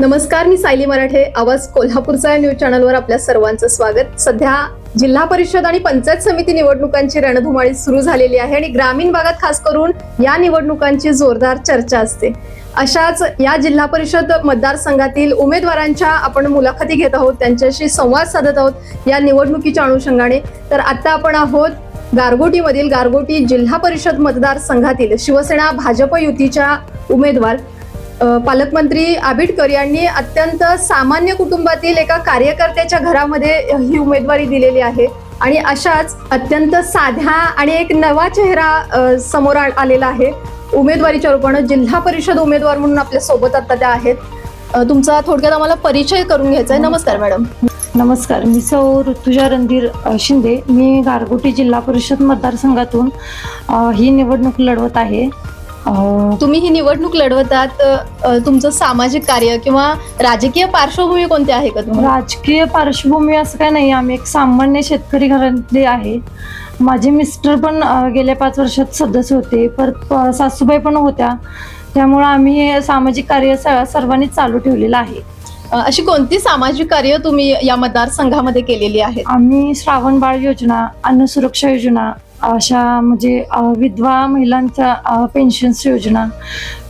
नमस्कार मी सायली मराठे आवाज कोल्हापूरचा न्यूज चॅनलवर आपल्या सर्वांचं स्वागत. सध्या जिल्हा परिषद आणि पंचायत समिती निवडणुकांची रणधुमाळी सुरू झालेली आहे आणि ग्रामीण भागात खास करून या निवडणुकांची जोरदार चर्चा असते. अशाच या जिल्हा परिषद मतदारसंघातील उमेदवारांच्या आपण मुलाखती घेत आहोत त्यांच्याशी संवाद साधत आहोत या निवडणुकीच्या अनुषंगाने. तर आता आपण आहोत गारगोटीमधील गारगोटी जिल्हा परिषद मतदारसंघातील शिवसेना भाजप युतीच्या उमेदवार. पालकमंत्री आबिडकर यांनी अत्यंत सामान्य कुटुंबातील एका कार्यकर्त्याच्या घरामध्ये ही उमेदवारी दिलेली आहे. आणि अशाच अत्यंत साध्या आणि एक नवा चेहरा समोर आ- आलेला आहे. उमेदवारीच्या रूपानं जिल्हा परिषद उमेदवार म्हणून आपल्यासोबत आता त्या आहेत. तुमचा थोडक्यात आम्हाला परिचय करून घ्यायचा आहे. नमस्कार मॅडम. नमस्कार. मी सौ ऋतुजा रणधीर शिंदे. मी गारगोटी जिल्हा परिषद मतदारसंघातून ही निवडणूक लढवत आहे. तुम्ही ही निवडणूक लढवतात अ, तुमचं सामाजिक कार्य किंवा राजकीय पार्श्वभूमी कोणती आहे का तुम्हाला? राजकीय पार्श्वभूमी असं काय नाही. आम्ही एक सामान्य शेतकरी घरातले आहे. माझे मिस्टर पण अ, गेल्या पाच वर्षात सदस्य होते. परत अ, सासूबाई पण होत्या. त्यामुळं आम्ही हे सामाजिक कार्य स- सर्वांनी चालू ठेवलेलं आहे. अ, अशी कोणती सामाजिक कार्य तुम्ही या मतदारसंघामध्ये केलेली आहेत? आम्ही श्रावण बाळ योजना अन्न सुरक्षा योजना अशा म्हणजे विधवा महिलांच्या पेन्शन्स योजना.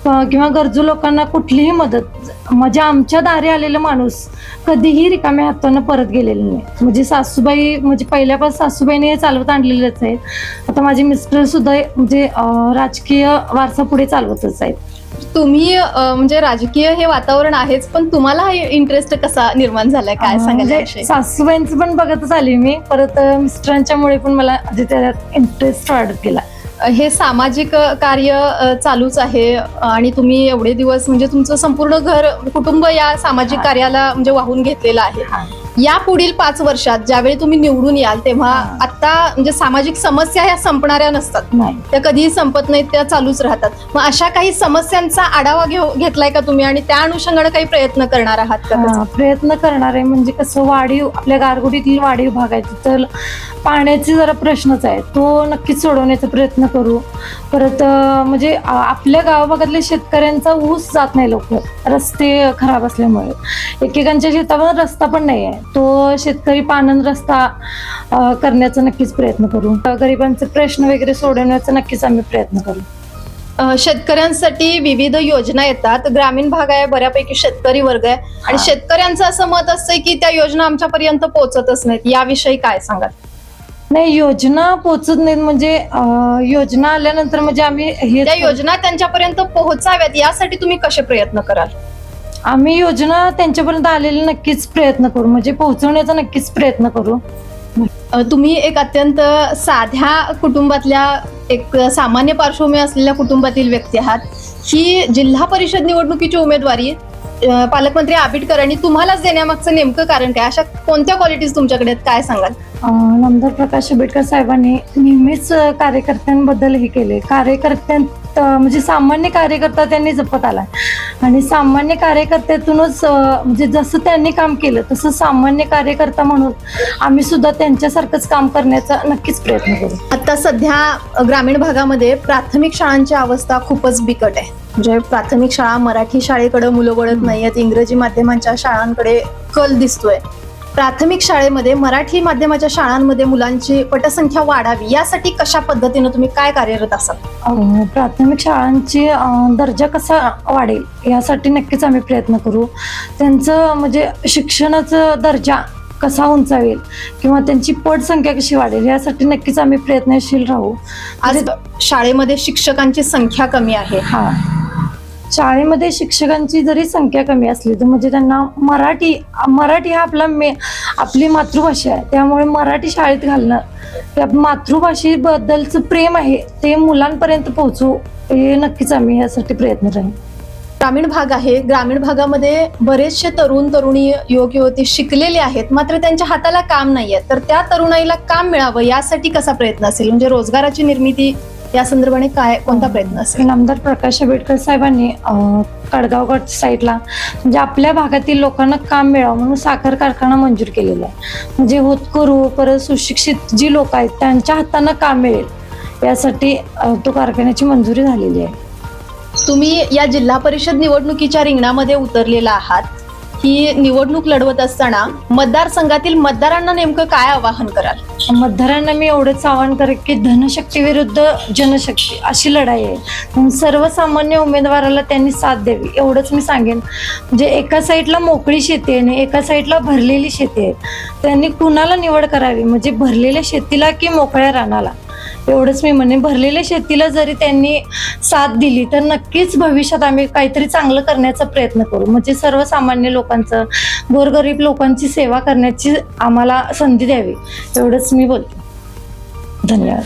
किंवा गरजू लोकांना कुठलीही मदत म्हणजे आमच्या दारी आलेला माणूस कधीही रिकाम्या हातानं परत गेलेला नाही. म्हणजे सासूबाई म्हणजे पहिल्यापासून सासूबाईने हे चालवत आणलेलेच आहेत. आता माझे मिस्टर सुद्धा म्हणजे राजकीय वारसा पुढे चालवतच आहेत. तुम्ही अ, म्हणजे राजकीय हे वातावरण आहेच पण तुम्हाला हा इंटरेस्ट कसा निर्माण झालाय? काय सांगाल म्हणजे याविषयी? सासूबाईंचं पण बघतच आली मी. परत अ, मिस्टरांच्यामुळे पण मला म्हणजे त्याच्यात इंटरेस्ट वाढत गेला. हे सामाजिक अ, कार्य अ, चालूच आहे आणि तुम्ही एवढे दिवस म्हणजे तुमचं संपूर्ण घर कुटुंब या सामाजिक हा. कार्याला म्हणजे वाहून घेतलेलं आहे. या पुढील पाच वर्षात ज्यावेळी तुम्ही निवडून याल तेव्हा हा. आता म्हणजे सामाजिक समस्या ह्या संपणाऱ्या नसतात. नाही. त्या कधीही संपत नाहीत त्या चालूच राहतात. मग अशा काही समस्यांचा आढावा घेऊ घेतलाय का तुम्ही? आणि त्या अनुषंगाने काही प्रयत्न करणार आहात का हा, प्रयत्न करणार आहे. म्हणजे कसं वाढीव आपल्या गारगोडीतील वाढीव भाग आहे. तर पाण्याचे जरा प्रश्नच आहे तो नक्कीच सोडवण्याचा प्रयत्न करू. परत अं, म्हणजे आ- आपल्या गावाभागातल्या शेतकऱ्यांचा ऊस जात नाही लवकर. रस्ते खराब असल्यामुळे. एकेकांच्या शेतावर रस्ता पण नाही आहे तो शेतकरी पानन रस्ता करण्याचा नक्कीच प्रयत्न करू. गरिबांचे प्रश्न वगैरे सोडवण्याचा नक्कीच आम्ही प्रयत्न करू. शेतकऱ्यांसाठी विविध योजना येतात. ग्रामीण भाग आहे बऱ्यापैकी शेतकरी वर्ग आहे. आणि. शेतकऱ्यांचं असं मत असतंय की त्या योजना आमच्यापर्यंत पोहोचतच नाहीत. याविषयी काय सांगाल? नाही योजना पोचत नाहीत. म्हणजे योजना आल्यानंतर म्हणजे आम्ही हे त्या योजना त्यांच्यापर्यंत पोहोचाव्यात यासाठी तुम्ही कसे प्रयत्न कराल? आम्ही योजना त्यांच्यापर्यंत आलेले नक्कीच प्रयत्न करू. म्हणजे पोहोचवण्याचा नक्कीच प्रयत्न करू. तुम्ही एक अत्यंत साध्या कुटुंबातल्या एक सामान्य पार्श्वभूमी असलेल्या कुटुंबातील व्यक्ती आहात. ही जिल्हा परिषद निवडणुकीची उमेदवारी पालकमंत्री आबिडकरांनी तुम्हालाच देण्यामागचं नेमकं कारण काय? अशा कोणत्या क्वालिटीज तुमच्याकडे आहेत? काय सांगाल? नामदार प्रकाश आंबेडकर साहेबांनी नेहमीच कार्यकर्त्यांबद्दल हे केले. कार्यकर्त्यां म्हणजे सामान्य कार्यकर्ता त्यांनी जपत आला आणि सामान्य कार्यकर्त्यातूनच म्हणजे जसं त्यांनी काम केलं तसं सामान्य कार्यकर्ता म्हणून आम्ही सुद्धा त्यांच्यासारखंच काम करण्याचा नक्कीच प्रयत्न करू. आता सध्या ग्रामीण भागामध्ये प्राथमिक शाळांची अवस्था खूपच बिकट आहे. म्हणजे प्राथमिक शाळा मराठी शाळेकडे मुलं वळत नाही आहेत इंग्रजी माध्यमांच्या शाळांकडे कल दिसतोय. प्राथमिक शाळेमध्ये मराठी माध्यमाच्या शाळांमध्ये मुलांची पटसंख्या वाढावी यासाठी कशा पद्धतीनं तुम्ही काय कार्यरत असाल? प्राथमिक शाळांची दर्जा कसा वाढेल यासाठी नक्कीच आम्ही प्रयत्न करू. त्यांचं म्हणजे शिक्षणाचा दर्जा कसा उंचावेल किंवा त्यांची पटसंख्या कशी वाढेल यासाठी नक्कीच आम्ही प्रयत्नशील राहू. आज शाळेमध्ये शिक्षकांची संख्या कमी आहे. हा. शाळेमध्ये शिक्षकांची जरी संख्या कमी असली तर म्हणजे त्यांना मराठी मराठी हा आपला मे आपली मातृभाषा आहे. त्यामुळे मराठी शाळेत घालणं त्या मातृभाषेबद्दलचं प्रेम आहे ते मुलांपर्यंत पोहोचू हे नक्कीच आम्ही यासाठी प्रयत्न राहील ग्रामीण भाग आहे. ग्रामीण भागामध्ये बरेचसे तरुण तरुणी युवक युवती शिकलेले आहेत. मात्र त्यांच्या हाताला काम नाहीये. तर त्या तरुणाईला काम मिळावं यासाठी कसा प्रयत्न असेल? म्हणजे रोजगाराची निर्मिती या संदर्भाने काय कोणता प्रयत्न असेल? नामदार प्रकाश आंबेडकर साहेबांनी अं, कडगावगड साईडला म्हणजे आपल्या भागातील लोकांना काम मिळावं म्हणून साखर कारखाना मंजूर केलेला आहे. म्हणजे होतकरू परत सुशिक्षित जी लोक आहेत त्यांच्या हातानं काम मिळेल यासाठी तो कारखान्याची मंजुरी झालेली आहे. तुम्ही या जिल्हा परिषद निवडणुकीच्या रिंगणामध्ये उतरलेला आहात. ही निवडणूक लढवत असताना मतदारसंघातील मतदारांना नेमकं काय आवाहन कराल? मतदारांना मी एवढंच आवाहन करेन की धनशक्ती विरुद्ध जनशक्ती अशी लढाई आहे. सर्वसामान्य उमेदवाराला त्यांनी साथ द्यावी एवढंच मी सांगेन. म्हणजे एका साईडला मोकळी शेती आहे आणि एका साईडला भरलेली शेती आहे. त्यांनी कुणाला निवड करावी? म्हणजे भरलेल्या शेतीला की मोकळ्या रानाला? एवढंच मी म्हणेन भरलेल्या शेतीला जरी त्यांनी साथ दिली तर नक्कीच भविष्यात आम्ही काहीतरी चांगलं करण्याचा प्रयत्न करू. म्हणजे सर्वसामान्य लोकांचं गोरगरीब लोकांची सेवा करण्याची आम्हाला संधी द्यावी एवढंच मी बोलते. धन्यवाद.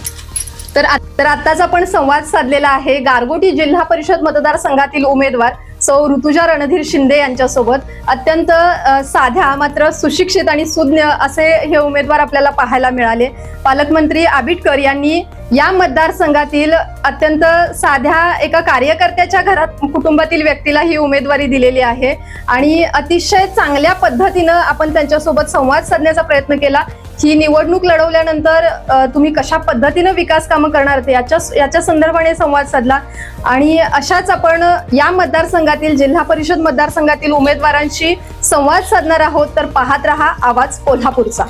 तर तर आत्ताचा आपण संवाद साधलेला आहे. गारगोटी जिल्हा परिषद मतदारसंघातील उमेदवार सौ ऋतुजा रणधीर शिंदे यांच्यासोबत. अत्यंत साध्या मात्र सुशिक्षित आणि सुज्ञ असे हे उमेदवार आपल्याला पाहायला मिळाले. पालकमंत्री आबिटकर यांनी या मतदारसंघातील अत्यंत साध्या एका कार्यकर्त्याच्या घरात कुटुंबातील व्यक्तीला ही उमेदवारी दिलेली आहे. आणि अतिशय चांगल्या पद्धतीनं आपण त्यांच्यासोबत संवाद साधण्याचा प्रयत्न केला. ही निवडणूक लढवल्यानंतर तुम्ही कशा पद्धतीनं विकास कामं करणार ते याच्या याच्या संदर्भाने संवाद साधला. आणि अशाच आपण या मतदारसंघातील जिल्हा परिषद मतदारसंघातील उमेदवारांशी संवाद साधणार आहोत. तर पाहत रहा आवाज कोल्हापूरचा.